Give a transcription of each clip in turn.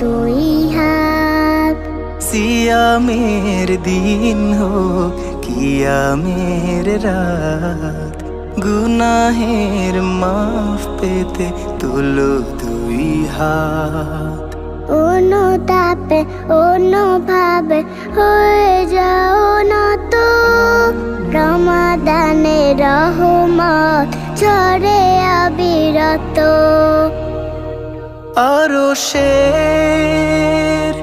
দুই হাত। সিয়ামের দিন হোক কিয়ামের রাত। গুনাহের মাফ পেতে তুলো দুই হাত। অনুতাপে অনুভাবে হয়ে যাও না তো। রমাদানে রহমত ছড়ে অবিরত আরও শের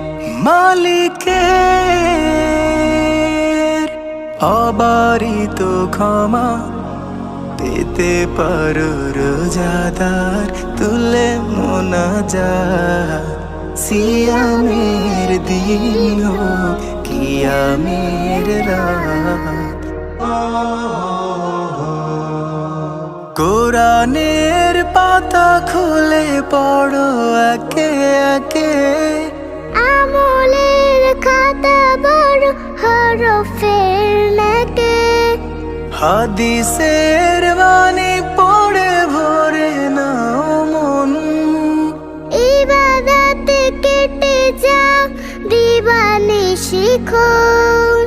মালিকের অবারিত ক্ষমা পেতে পারো রোজাদার তুলে মোনা যা সিয়ামের দিন কিয়ামের রাত। কোরআনের পাতা খুলে পড়ো একে একে। আমলের খাতা বড় হরফের নাকে। হাদিসের বাণী পড়ে ভরে নাও মন। ইবাদতে কেটে যাও দিবানি শিখন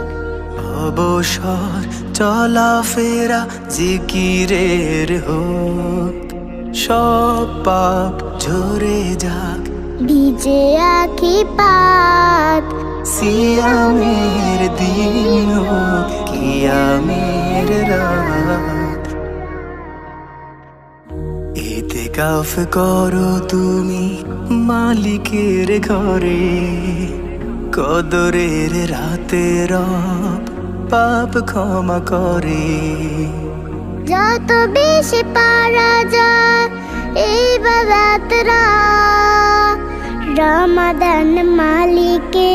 অবসর চলাফেরা জিকিরের হোক। সব পাপ ঝরে যাক। ভিজে আখি পাত। সিয়ামের দিন হোক কিয়ামের রাত। এতে কাফ করো তুমি মালিকের ঘরে। কদরের রাতে রব পাপ ক্ষমা করে। যত বেশি পারা যায় এই বারাতরা রমাদান মালিকে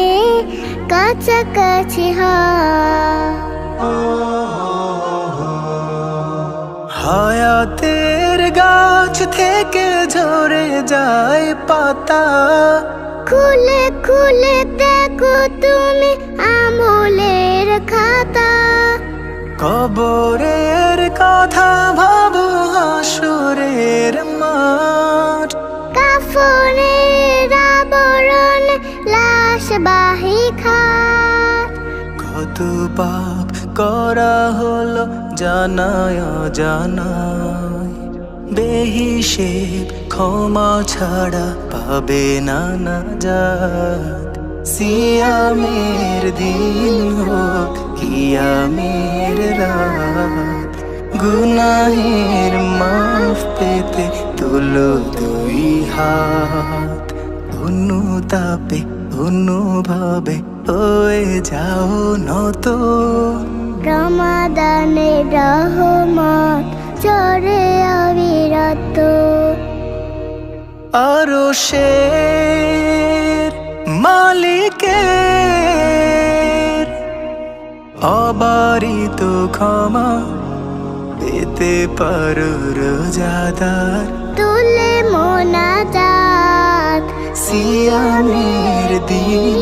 কাছাকাছি হয় হায়াতের গাছ থেকে ঝরে যায় পাতা। খুলে খুলে দেখো তুমি আমলের খাতা। কবরের কথা ভাবো হাসুরের মাঠ। কাফনের আবরণ লাশ বাহি খাট। কত পাপ করা হলো জানায় জানায় বেহিসেব ক্ষমা ছাড়া পাবে না না যাত সিয়ামের দিন হোক কিয়ামের রাত। গুনাহের মাফ পেতে তুলো দুই হাত। অনুতাপে অনুভাবে হয়ে যাও নত। রমাদানে রহমত চরে অবিরত আরও শের অবারিত ক্ষমা পেতে পারো রোজাদার। তুলে মোনাজাত। সিয়ামের কিয়ামের